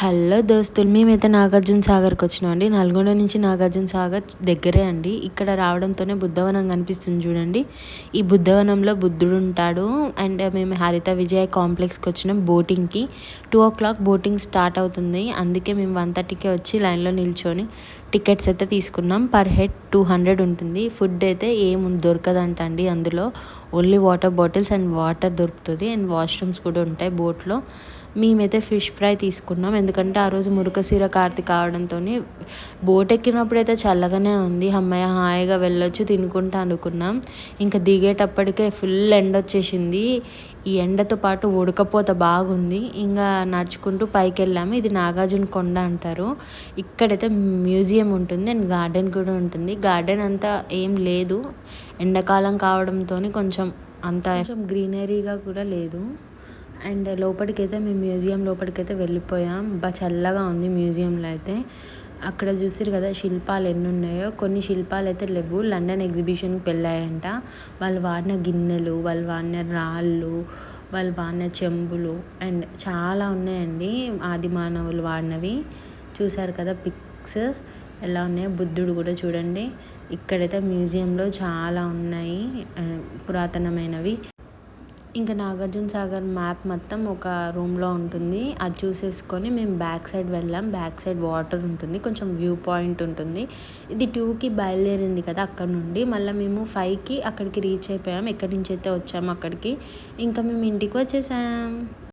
Hello దోస్తులు మేమైతే నాగార్జున సాగర్కి వచ్చినామండి నల్గొండ నుంచి నాగార్జున సాగర్ దగ్గరే అండి. ఇక్కడ రావడంతోనే బుద్ధవనం కనిపిస్తుంది చూడండి. ఈ బుద్ధవనంలో బుద్ధుడు ఉంటాడు. అండ్ మేము హరిత విజయ కాంప్లెక్స్కి వచ్చినాం బోటింగ్కి. Two o'clock boating start అవుతుంది. అందుకే మేము వన్ థర్టీకే వచ్చి లైన్లో నిల్చొని టికెట్స్ అయితే తీసుకున్నాం. పర్ హెడ్ టూ హండ్రెడ్ ఉంటుంది. ఫుడ్ అయితే ఏం దొరకదంట అండి అందులో. Only water bottles and water దొరుకుతుంది. అండ్ వాష్రూమ్స్ కూడా ఉంటాయి బోట్లో. మేమైతే ఫిష్ ఫ్రై తీసుకున్నాం. ఎందుకంటే ఆ రోజు మురుకసీర కార్తి కావడంతో బోట్ ఎక్కినప్పుడు అయితే చల్లగానే ఉంది. అమ్మాయి హాయిగా వెళ్ళొచ్చు తినుకుంటా అనుకున్నాం. ఇంకా దిగేటప్పటికే ఫుల్ ఎండ వచ్చేసింది. ఈ ఎండతో పాటు ఉడకపోత బాగుంది. ఇంకా నడుచుకుంటూ పైకి వెళ్ళాము ఇది నాగార్జున కొండ అంటారు. ఇక్కడైతే మ్యూజియం ఉంటుంది అండ్ గార్డెన్ కూడా ఉంటుంది. గార్డెన్ అంతా ఏం లేదు. ఎండాకాలం కావడంతో కొంచెం అంత కొంచెం గ్రీనరీగా కూడా లేదు. అండ్ లోపలికైతే మేము మ్యూజియం లోపలికైతే వెళ్ళిపోయాం. బాగా చల్లగా ఉంది మ్యూజియంలో అయితే. అక్కడ చూసారు కదా శిల్పాలు ఎన్ని ఉన్నాయో కొన్ని శిల్పాలు అయితే లేవు. లండన్ ఎగ్జిబిషన్కి వెళ్ళాయంట. వాళ్ళు వాడిన గిన్నెలు వాళ్ళు వాడిన రాళ్ళు వాళ్ళు వాడిన చెంబులు అండ్ చాలా ఉన్నాయండి. ఆది మానవులు వాడినవి. చూసారు కదా పిక్స్ ఎలా ఉన్నాయో. బుద్ధుడు కూడా చూడండి. ఇక్కడైతే మ్యూజియంలో చాలా ఉన్నాయి. పురాతనమైనవి. ఇంకా నాగార్జున సాగర్ మ్యాప్ మొత్తం ఒక రూమ్లో ఉంటుంది. అది చూసేసుకొని మేము బ్యాక్ సైడ్ వెళ్ళాం. బ్యాక్ సైడ్ వాటర్ ఉంటుంది. కొంచెం వ్యూ పాయింట్ ఉంటుంది. ఇది టూకి బయలుదేరింది కదా అక్కడ నుండి. మళ్ళీ మేము ఫైవ్కి అక్కడికి రీచ్ అయిపోయాం. ఎక్కడి నుంచి అయితే వచ్చాము అక్కడికి. ఇంకా మేము ఇంటికి వచ్చేసాం.